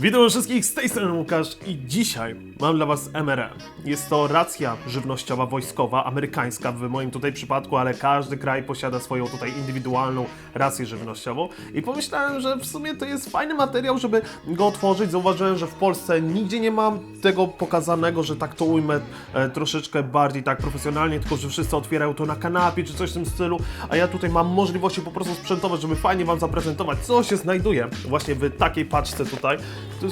Witam wszystkich z tej strony Łukasz i dzisiaj mam dla was MRE. Jest to racja żywnościowa wojskowa, amerykańska w moim tutaj przypadku, ale każdy kraj posiada swoją tutaj indywidualną rację żywnościową i pomyślałem, że w sumie to jest fajny materiał, żeby go otworzyć. Zauważyłem, że w Polsce nigdzie nie mam tego pokazanego, że tak to ujmę e, troszeczkę bardziej tak profesjonalnie, tylko że wszyscy otwierają to na kanapie czy coś w tym stylu, a ja tutaj mam możliwości po prostu sprzętowe, żeby fajnie wam zaprezentować, co się znajduje właśnie w takiej paczce tutaj.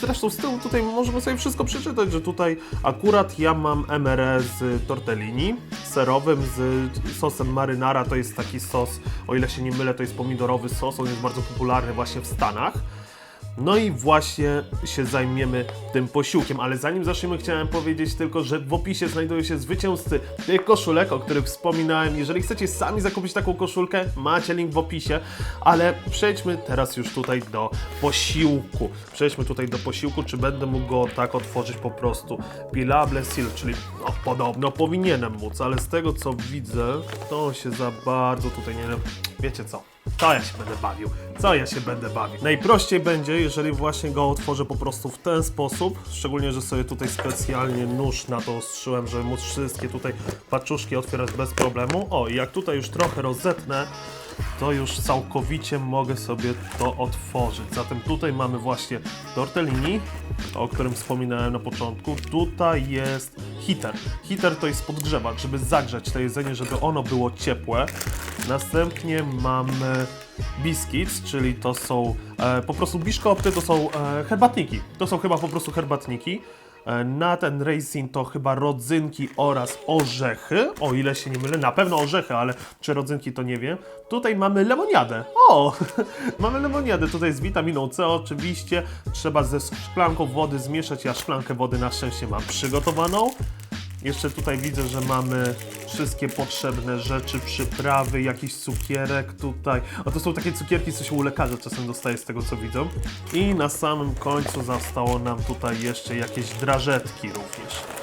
Zresztą z tyłu tutaj możemy sobie wszystko przeczytać, że tutaj akurat ja mam MRE z tortellini serowym, z sosem marynara, to jest taki sos, o ile się nie mylę, to jest pomidorowy sos, on jest bardzo popularny właśnie w Stanach. No i właśnie się zajmiemy tym posiłkiem, ale zanim zaczniemy chciałem powiedzieć tylko, że w opisie znajdują się zwycięzcy tych koszulek, o których wspominałem. Jeżeli chcecie sami zakupić taką koszulkę, macie link w opisie, ale przejdźmy teraz już tutaj do posiłku. Przejdźmy tutaj do posiłku, czy będę mógł go tak otworzyć po prostu. Pilable Seal, czyli no, podobno powinienem móc, ale z tego co widzę, to się za bardzo tutaj nie... Wiecie co? To ja się będę bawił. Co ja się będę bawił? Najprościej będzie, jeżeli właśnie go otworzę po prostu w ten sposób. Szczególnie, że sobie tutaj specjalnie nóż na to ostrzyłem, żeby móc wszystkie tutaj paczuszki otwierać bez problemu. O, i jak tutaj już trochę rozetnę, to już całkowicie mogę sobie to otworzyć. Zatem tutaj mamy właśnie tortellini, o którym wspominałem na początku. Tutaj jest heater. Heater to jest podgrzewacz, żeby zagrzać to jedzenie, żeby ono było ciepłe. Następnie mamy biscuits, czyli to są e, po prostu biszkopty, to są e, herbatniki. To są chyba po prostu herbatniki. E, Na ten racing to chyba rodzynki oraz orzechy, o ile się nie mylę, na pewno orzechy, ale czy rodzynki to nie wiem. Tutaj mamy lemoniadę. O, mamy lemoniadę tutaj z witaminą C oczywiście. Trzeba ze szklanką wody zmieszać. Ja szklankę wody na szczęście mam przygotowaną. Jeszcze tutaj widzę, że mamy wszystkie potrzebne rzeczy, przyprawy, jakiś cukierek tutaj. O, to są takie cukierki, co się u lekarza czasem dostaje z tego co widzę. I na samym końcu zostało nam tutaj jeszcze jakieś drażetki również.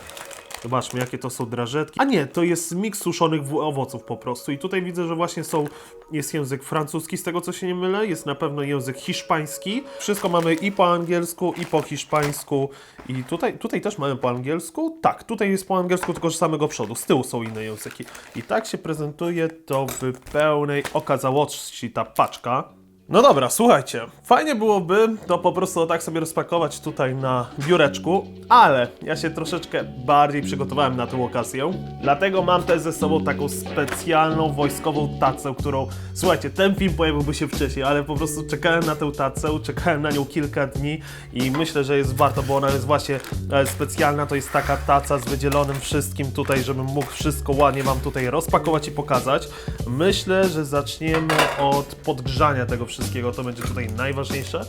Zobaczmy, jakie to są drażetki. A nie, to jest miks suszonych owoców po prostu. I tutaj widzę, że właśnie są, jest język francuski, z tego co się nie mylę, jest na pewno język hiszpański. Wszystko mamy i po angielsku, i po hiszpańsku. I tutaj, tutaj też mamy po angielsku. Tak, tutaj jest po angielsku, tylko z samego przodu. Z tyłu są inne języki. I tak się prezentuje to w pełnej okazałości ta paczka. No dobra, słuchajcie, fajnie byłoby to po prostu tak sobie rozpakować tutaj na biureczku, ale ja się troszeczkę bardziej przygotowałem na tę okazję, dlatego mam też ze sobą taką specjalną wojskową tacę, którą, słuchajcie, ten film pojawiłby się wcześniej, ale po prostu czekałem na tę tacę, czekałem na nią kilka dni i myślę, że jest warto, bo ona jest właśnie e, specjalna, to jest taka taca z wydzielonym wszystkim tutaj, żebym mógł wszystko ładnie wam tutaj rozpakować i pokazać. Myślę, że zaczniemy od podgrzania tego wszystkiego, to będzie tutaj najważniejsze.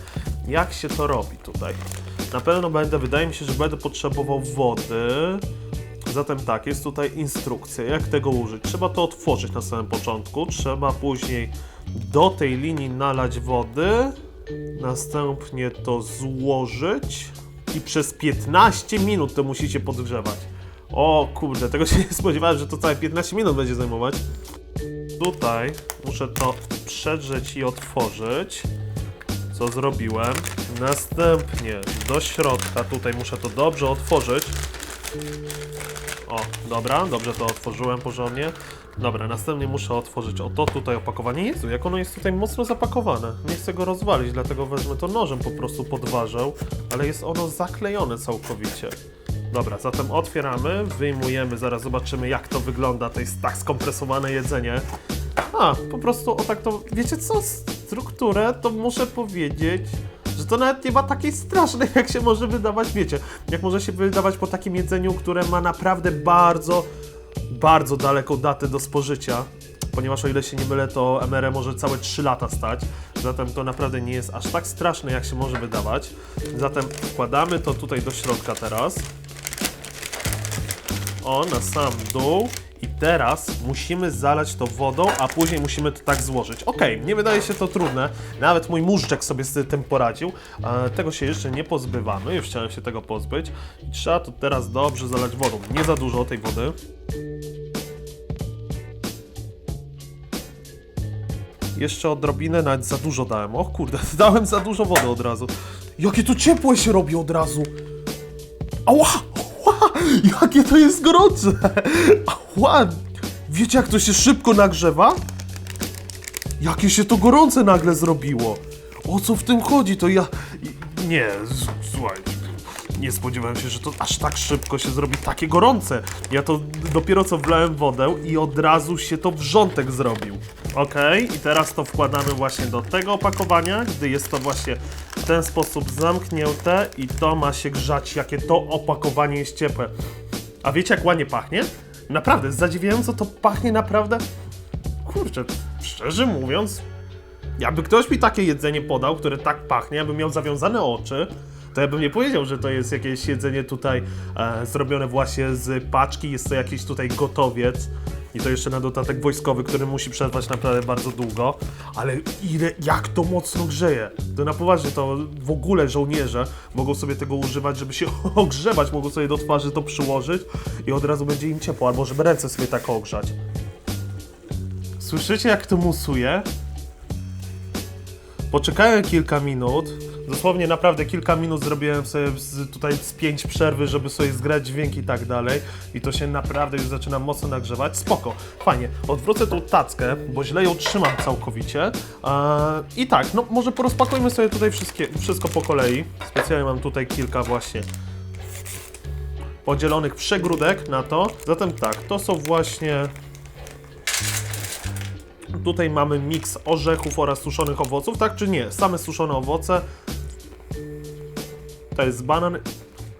Jak się to robi tutaj? Na pewno będę, wydaje mi się, że będę potrzebował wody. Zatem tak, jest tutaj instrukcja, jak tego użyć. Trzeba to otworzyć na samym początku, trzeba później do tej linii nalać wody, następnie to złożyć i przez 15 minut to musicie podgrzewać. O kurde, tego się nie spodziewałem, że to całe 15 minut będzie zajmować. Tutaj muszę to przedrzeć i otworzyć. Co zrobiłem? Następnie do środka, tutaj muszę to dobrze otworzyć. O, dobra, dobrze to otworzyłem porządnie. Dobra, następnie muszę otworzyć o to tutaj opakowanie. Jezu, jak ono jest tutaj mocno zapakowane. Nie chcę go rozwalić, dlatego wezmę to nożem po prostu podważę, ale jest ono zaklejone całkowicie. Dobra, zatem otwieramy, wyjmujemy, zaraz zobaczymy jak to wygląda, to jest tak skompresowane jedzenie. A, po prostu o tak to, wiecie co, strukturę to muszę powiedzieć, że to nawet nie ma takiej strasznej, jak się może wydawać, wiecie, jak może się wydawać po takim jedzeniu, które ma naprawdę bardzo, bardzo daleką datę do spożycia. Ponieważ o ile się nie mylę, to MRE może całe 3 lata stać, zatem to naprawdę nie jest aż tak straszne, jak się może wydawać. Zatem wkładamy to tutaj do środka teraz. O, na sam dół. I teraz musimy zalać to wodą, a później musimy to tak złożyć. Okej, nie wydaje się to trudne. Nawet mój móżdżek sobie z tym poradził. E, tego się jeszcze nie pozbywamy, już chciałem się tego pozbyć. I trzeba to teraz dobrze zalać wodą. Nie za dużo tej wody. Jeszcze odrobinę, nawet za dużo dałem. O kurde, dałem za dużo wody od razu. Jakie to ciepłe się robi od razu. Ała! Jakie to jest gorące! Ała! Wiecie jak to się szybko nagrzewa? Jakie się to gorące nagle zrobiło. O co w tym chodzi? To ja... Nie, słuchaj. Nie spodziewałem się, że to aż tak szybko się zrobi takie gorące. Ja to dopiero co wlałem wodę i od razu się to wrzątek zrobił. Okej, i teraz to wkładamy właśnie do tego opakowania, gdy jest to właśnie ten sposób zamknięte i to ma się grzać, jakie to opakowanie jest ciepłe. A wiecie jak ładnie pachnie? Naprawdę, zadziwiająco to pachnie naprawdę... Kurczę, szczerze mówiąc, jakby ktoś mi takie jedzenie podał, które tak pachnie, jakby miał zawiązane oczy, to ja bym nie powiedział, że to jest jakieś jedzenie tutaj e, zrobione właśnie z paczki, jest to jakiś tutaj gotowiec i to jeszcze na dodatek wojskowy, który musi przetrwać naprawdę bardzo długo, ale ile, jak to mocno grzeje. To na poważnie, to w ogóle żołnierze mogą sobie tego używać, żeby się ogrzewać, mogą sobie do twarzy to przyłożyć i od razu będzie im ciepło, albo żeby ręce sobie tak ogrzać. Słyszycie jak to musuje? Poczekałem kilka minut. Dosłownie naprawdę kilka minut zrobiłem sobie z, tutaj z pięć przerwy, żeby sobie zgrać dźwięk i tak dalej. I to się naprawdę już zaczyna mocno nagrzewać. Spoko, fajnie. Odwrócę tą tackę, bo źle ją trzymam całkowicie. Eee, I tak, no może porozpakujmy sobie tutaj wszystkie, wszystko po kolei. Specjalnie mam tutaj kilka właśnie podzielonych przegródek na to. Zatem tak, to są właśnie Tutaj mamy miks orzechów oraz suszonych owoców, tak czy nie? Same suszone owoce. To jest banan.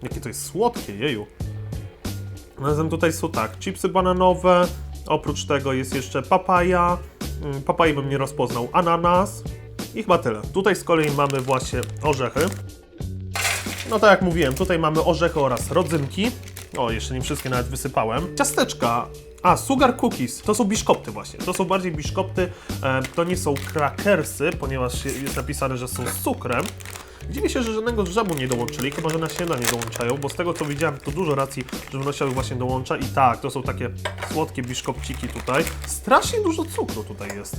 Jakie to jest słodkie, jeju. Razem tutaj są tak, chipsy bananowe. Oprócz tego jest jeszcze papaja. Mm, Papaji bym nie rozpoznał. Ananas. I chyba tyle. Tutaj z kolei mamy właśnie orzechy. No tak jak mówiłem, tutaj mamy orzechy oraz rodzynki. O, jeszcze nie wszystkie nawet wysypałem. Ciasteczka. A, sugar cookies. To są biszkopty właśnie. To są bardziej biszkopty. E, to nie są krakersy, ponieważ jest napisane, że są z cukrem. Dziwię się, że żadnego drzemu nie dołączyli, chyba że na śniadanie dołączają, bo z tego co widziałem, to dużo racji żywnościowych właśnie dołącza. I tak, to są takie słodkie biszkopciki tutaj. Strasznie dużo cukru tutaj jest.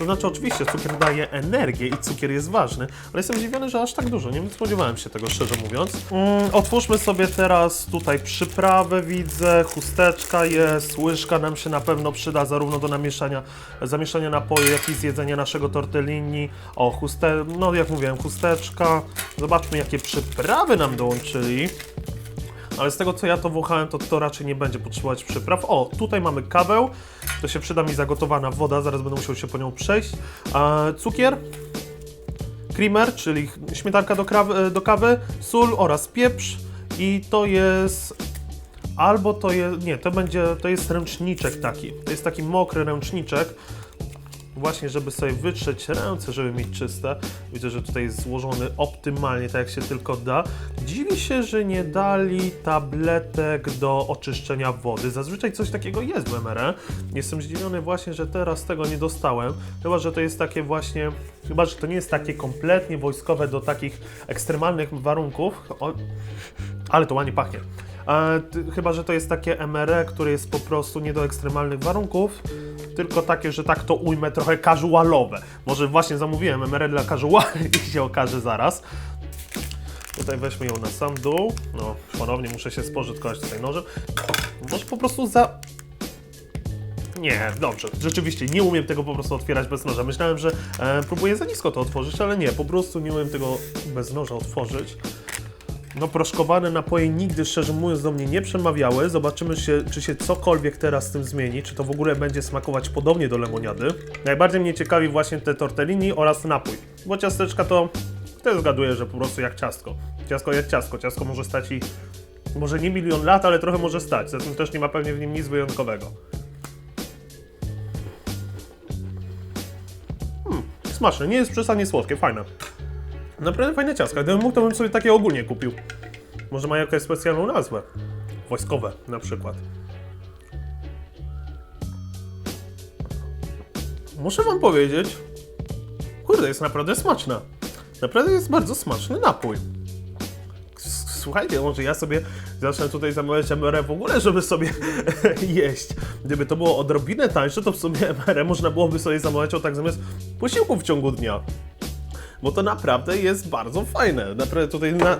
To znaczy, oczywiście, cukier daje energię i cukier jest ważny, ale jestem zdziwiony, że aż tak dużo. Nie spodziewałem się tego, szczerze mówiąc. Mm, otwórzmy sobie teraz tutaj przyprawę, widzę, chusteczka jest, łyżka nam się na pewno przyda zarówno do namieszania, zamieszania napoju, jak i zjedzenia naszego tortellini. O, chuste, no jak mówiłem, chusteczka. Zobaczmy, jakie przyprawy nam dołączyli. Ale z tego co ja to wąchałem, to to raczej nie będzie potrzebować przypraw. O, tutaj mamy kawę. To się przyda mi zagotowana woda, zaraz będę musiał się po nią przejść. E, cukier, creamer, czyli śmietanka do, krawy, do kawy, sól oraz pieprz. I to jest albo to jest, nie, to będzie, to jest ręczniczek taki. To jest taki mokry ręczniczek. Właśnie, żeby sobie wytrzeć ręce, żeby mieć czyste. Widzę, że tutaj jest złożony optymalnie, tak jak się tylko da. Dziwię się, że nie dali tabletek do oczyszczenia wody. Zazwyczaj coś takiego jest w MRE. Jestem zdziwiony właśnie, że teraz tego nie dostałem. Chyba, że to jest takie właśnie, chyba, że to nie jest takie kompletnie wojskowe do takich ekstremalnych warunków. O, ale to ładnie pachnie. E, chyba, że to jest takie MRE, które jest po prostu nie do ekstremalnych warunków, tylko takie, że tak to ujmę, trochę casualowe. Może właśnie zamówiłem MRE dla casuali i się okaże zaraz. Tutaj weźmy ją na sam dół. No, ponownie muszę się spożytkować tutaj nożem. Może po prostu za... Nie, dobrze. Rzeczywiście, nie umiem tego po prostu otwierać bez noża. Myślałem, że e, próbuję za nisko to otworzyć, ale nie, po prostu nie umiem tego bez noża otworzyć. No, proszkowane napoje nigdy, szczerze mówiąc, do mnie nie przemawiały. Zobaczymy, się, czy się cokolwiek teraz z tym zmieni, czy to w ogóle będzie smakować podobnie do lemoniady. Najbardziej mnie ciekawi właśnie te tortellini oraz napój, bo ciasteczka to też zgaduję, że po prostu jak ciastko. Ciastko jak ciastko. Ciastko może stać i może nie milion lat, ale trochę może stać. Zatem też nie ma pewnie w nim nic wyjątkowego. Hmm, smaczne, nie jest przesadnie słodkie, fajne. Naprawdę fajne ciastka. Gdybym mógł, to bym sobie takie ogólnie kupił. Może ma jakąś specjalną nazwę. Wojskowe na przykład. Muszę wam powiedzieć, kurde, jest naprawdę smaczna. Naprawdę jest bardzo smaczny napój. Słuchajcie, może ja sobie zacznę tutaj zamawiać MRE w ogóle, żeby sobie jeść. Gdyby to było odrobinę tańsze, to w sumie MRE można byłoby sobie zamawiać o tak zamiast posiłku w ciągu dnia. Bo to naprawdę jest bardzo fajne. Naprawdę tutaj na...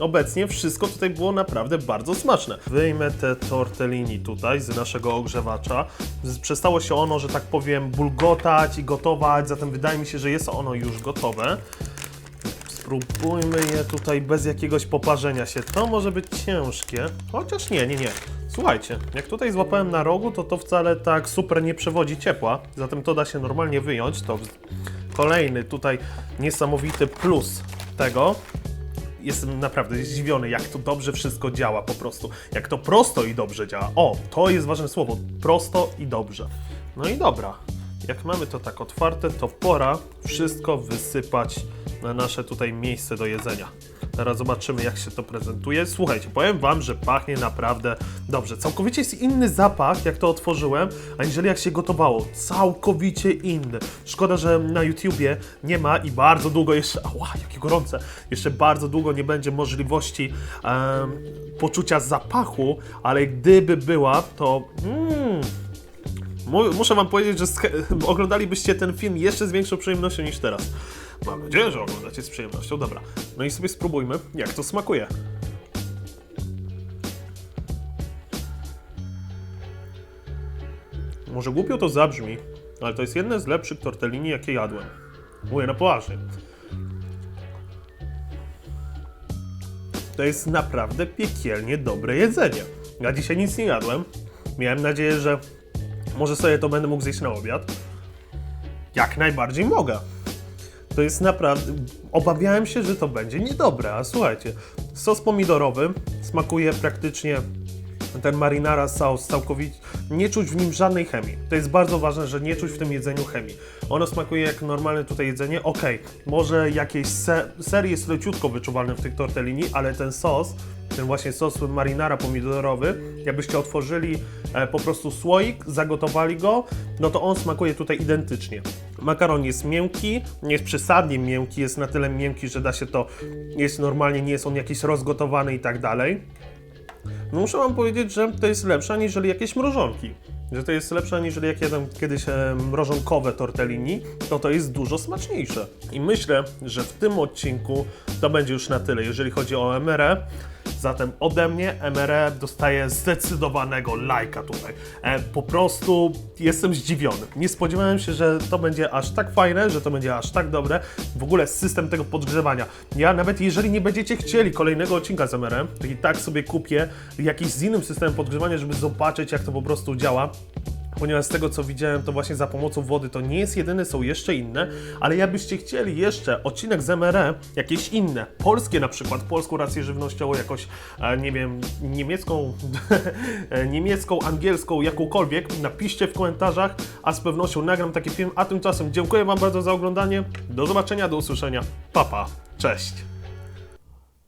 Obecnie wszystko tutaj było naprawdę bardzo smaczne. Wyjmę te tortellini tutaj z naszego ogrzewacza. Przestało się ono, że tak powiem, bulgotać i gotować, zatem wydaje mi się, że jest ono już gotowe. Spróbujmy je tutaj bez jakiegoś poparzenia się. To może być ciężkie, chociaż nie, nie, nie. Słuchajcie, jak tutaj złapałem na rogu, to to wcale tak super nie przewodzi ciepła, zatem to da się normalnie wyjąć. To kolejny tutaj niesamowity plus tego. Jestem naprawdę zdziwiony, jak to dobrze wszystko działa po prostu. Jak to prosto i dobrze działa. O, to jest ważne słowo. Prosto i dobrze. No i dobra. Jak mamy to tak otwarte, to pora wszystko wysypać na nasze tutaj miejsce do jedzenia. Teraz zobaczymy, jak się to prezentuje. Słuchajcie, powiem Wam, że pachnie naprawdę dobrze. Całkowicie jest inny zapach, jak to otworzyłem, aniżeli jak się gotowało. Całkowicie inny. Szkoda, że na YouTubie nie ma i bardzo długo jeszcze. Ała, jakie gorące! Jeszcze bardzo długo nie będzie możliwości em, poczucia zapachu, ale gdyby była, to. Mm, Muszę wam powiedzieć, że oglądalibyście ten film jeszcze z większą przyjemnością niż teraz. Mam nadzieję, że oglądacie z przyjemnością. Dobra, no i sobie spróbujmy, jak to smakuje. Może głupio to zabrzmi, ale to jest jedne z lepszych tortellini, jakie jadłem. Mówię na poważnie. To jest naprawdę piekielnie dobre jedzenie. Ja dzisiaj nic nie jadłem. Miałem nadzieję, że może sobie to będę mógł zjeść na obiad. Jak najbardziej mogę. To jest naprawdę. Obawiałem się, że to będzie niedobre, a słuchajcie, sos pomidorowy smakuje praktycznie ten marinara sauce całkowicie. Nie czuć w nim żadnej chemii. To jest bardzo ważne, że nie czuć w tym jedzeniu chemii. Ono smakuje jak normalne tutaj jedzenie. Okej, może jakieś se ser jest leciutko wyczuwalny w tych tortellini, ale ten sos, ten właśnie sos marinara pomidorowy, jakbyście otworzyli e, po prostu słoik, zagotowali go, no to on smakuje tutaj identycznie. Makaron jest miękki, nie jest przesadnie miękki, jest na tyle miękki, że da się to jeść normalnie, nie jest on jakiś rozgotowany i tak dalej. No muszę wam powiedzieć, że to jest lepsze aniżeli jakieś mrożonki. Że to jest lepsze aniżeli jak jadłem kiedyś e, mrożonkowe tortellini, to to jest dużo smaczniejsze. I myślę, że w tym odcinku to będzie już na tyle, jeżeli chodzi o MRE. Zatem ode mnie MRE dostaje zdecydowanego lajka tutaj. E, po prostu jestem zdziwiony. Nie spodziewałem się, że to będzie aż tak fajne, że to będzie aż tak dobre. W ogóle system tego podgrzewania. Ja nawet jeżeli nie będziecie chcieli kolejnego odcinka z MRE, to i tak sobie kupię jakiś z innym systemem podgrzewania, żeby zobaczyć jak to po prostu działa ponieważ z tego co widziałem, to właśnie za pomocą wody to nie jest jedyne, są jeszcze inne, ale jakbyście chcieli jeszcze odcinek z MRE, jakieś inne, polskie na przykład, polską rację żywnościową, jakoś, e, nie wiem, niemiecką, niemiecką, angielską, jakąkolwiek, napiszcie w komentarzach, a z pewnością nagram taki film, a tymczasem dziękuję Wam bardzo za oglądanie, do zobaczenia, do usłyszenia, papa, pa. cześć!